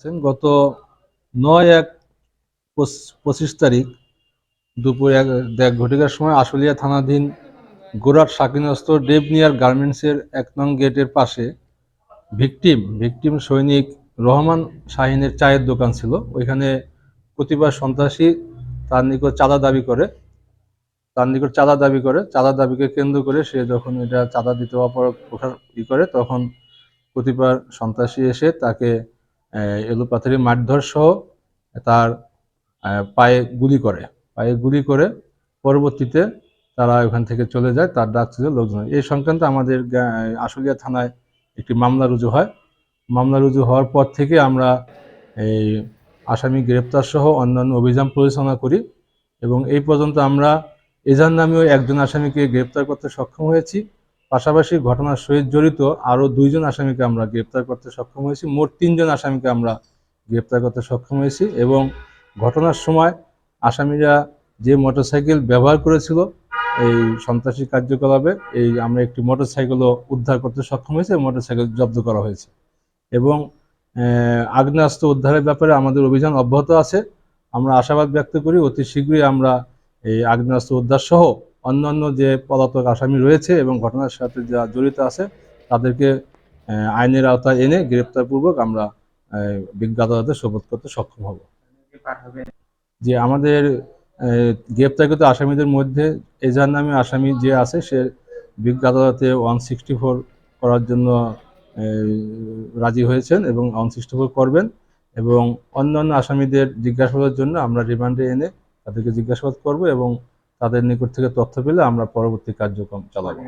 আছেন। গত নয় এক পঁচ- পঁচিশ তারিখ দুপুর এক এক ঘটিকার সময় আশুলিয়া থানাধীন গোরাট শাকিনস্ত ডেবনিয়ার গার্মেন্টসের এক নং গেটের পাশে ভিকটিম ভিকটিম সৈনিক রহমান শাহিনের চায়ের দোকান ছিল। ওইখানে প্রতিবার সন্ত্রাসী তার নিকট চাঁদা দাবি করে। তার নিকট চাঁদা দাবি করে। চাঁদা দাবিকে কেন্দ্র করে সে যখন এটা চাঁদা দিতে অপর ওঠার ই করে, তখন প্রতিবার সন্ত্রাসী এসে তাকে এলোপাথারি মারধর সহ তার পায়ে গুলি করে। পায়ে গুলি করে পরবর্তীতে তারা ওখান থেকে চলে যায়, তার ডাক ছিল লোকজন। এই সংক্রান্ত আমাদের আশুলিয়া থানায় একটি মামলা রুজু হয়। মামলা রুজু হওয়ার পর থেকে আমরা এই আসামি গ্রেপ্তার সহ অন্যান্য অভিযান পরিচালনা করি এবং এই পর্যন্ত আমরা এজার নামেও একজন আসামিকে গ্রেপ্তার করতে সক্ষম হয়েছি। পাশাপাশি ঘটনার সহিত জড়িত আরও দুইজন আসামিকে আমরা গ্রেপ্তার করতে সক্ষম হয়েছি। মোট তিনজন আসামিকে আমরা গ্রেপ্তার করতে সক্ষম হয়েছি এবং ঘটনার সময় আসামিরা যে মোটরসাইকেল ব্যবহার করেছিল, এই সন্ত্রাসী কার্যকলাপে এই আমরা একটি মোটরসাইকেলও উদ্ধার করতে সক্ষম হয়েছে মোটরসাইকেল জব্দ করা হয়েছে। এবং আগ্নেয়াস্ত্র উদ্ধারের ব্যাপারে আমাদের অভিযান অব্যাহত আছে। আমরা আশাবাদ ব্যক্ত করি অতি শীঘ্রই আমরা এই আগ্নেয়াস্ত্র উদ্ধার সহ অন্যান্য যে পলাতক আসামি রয়েছে এবং ঘটনার সাথে যা জড়িত আছে, তাদেরকে আইনের আওতায় এনে গ্রেপ্তারপূর্বক আমরা বিজ্ঞ আদালতে শোপথ করতে সক্ষম হব। যে আমাদের গ্রেপ্তারকৃত আসামিদের মধ্যে এজার নামে আসামি যে আছে, সে বিজ্ঞ আদালতে ওয়ান সিক্সটি ফোর করার জন্য রাজি হয়েছেন এবং ওয়ান সিক্সটি ফোর করবেন এবং অন্যান্য আসামিদের জিজ্ঞাসাবাদের জন্য আমরা রিমান্ডে এনে তাদেরকে জিজ্ঞাসাবাদ করব এবং তাদের নিকট থেকে তথ্য পেলে আমরা পরবর্তী কার্যক্রম চালাবো।